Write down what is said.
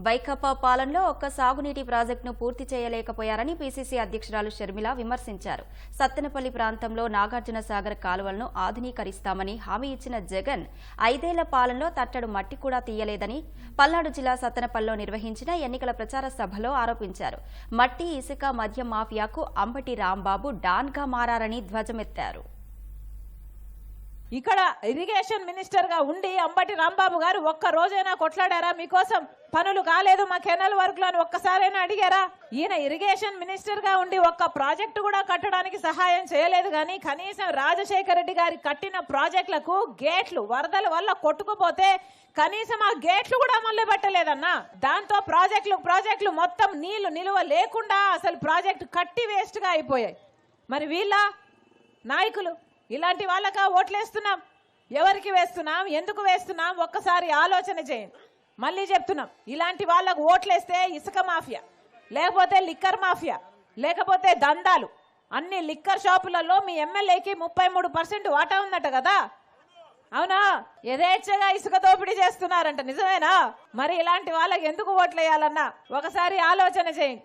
వైకాపా పాలనలో ఒక్క సాగునీటి ప్రాజెక్టును పూర్తి చేయలేకపోయారని పీసీసీ అధ్యక్షురాలు షర్మిల విమర్శించారు. సత్తెనపల్లి ప్రాంతంలో నాగార్జున సాగర్ కాలువలను ఆధునీకరిస్తామని హామీ ఇచ్చిన జగన్ ఐదేళ్ళ పాలనలో తట్టడు మట్టి కూడా తీయలేదని పల్నాడు జిల్లా సత్తెనపల్లిలో నిర్వహించిన ఎన్నికల ప్రచార సభలో ఆరోపించారు. మట్టి ఇసుక మద్యం మాఫియాకు అంబటి రాంబాబు డాన్గా మారారని ధ్వజమెత్తారు. ఇక్కడ ఇరిగేషన్ మినిస్టర్గా ఉండి అంబటి రాంబాబు గారు ఒక్క రోజైనా కొట్లాడారా? మీకోసం పనులు కాలేదు మా కెనల్ వర్క్లో అని ఒక్కసారైనా అడిగారా? ఈయన ఇరిగేషన్ మినిస్టర్గా ఉండి ఒక్క ప్రాజెక్టు కూడా కట్టడానికి సహాయం చేయలేదు కానీ కనీసం రాజశేఖర రెడ్డి గారి కట్టిన ప్రాజెక్టులకు గేట్లు వరదల వల్ల కొట్టుకుపోతే కనీసం ఆ గేట్లు కూడా అమలు పెట్టలేదన్నా. దాంతో ప్రాజెక్టులు ప్రాజెక్టులు మొత్తం నీళ్ళు నిలువ లేకుండా అసలు ప్రాజెక్టు కట్టి వేస్ట్గా అయిపోయాయి. మరి వీళ్ళ నాయకులు ఇలాంటి వాళ్ళకా ఓట్లేస్తున్నాం. ఎవరికి వేస్తున్నాం? ఎందుకు వేస్తున్నాం? ఒక్కసారి ఆలోచన చేయండి. మళ్ళీ చెప్తున్నాం. ఇలాంటి వాళ్ళకు ఓట్లేస్తే ఇసుక మాఫియా లేకపోతే లిక్కర్ మాఫియా లేకపోతే దందాలు. అన్ని లిక్కర్ షాపులలో మీ ఎమ్మెల్యేకి ముప్పై మూడు పర్సెంట్ వాటా ఉందట కదా? అవునా? యథేచ్ఛగా ఇసుక దోపిడీ చేస్తున్నారంట. నిజమేనా? మరి ఇలాంటి వాళ్ళకి ఎందుకు ఓట్లేయాలన్నా? ఒకసారి ఆలోచన చేయండి.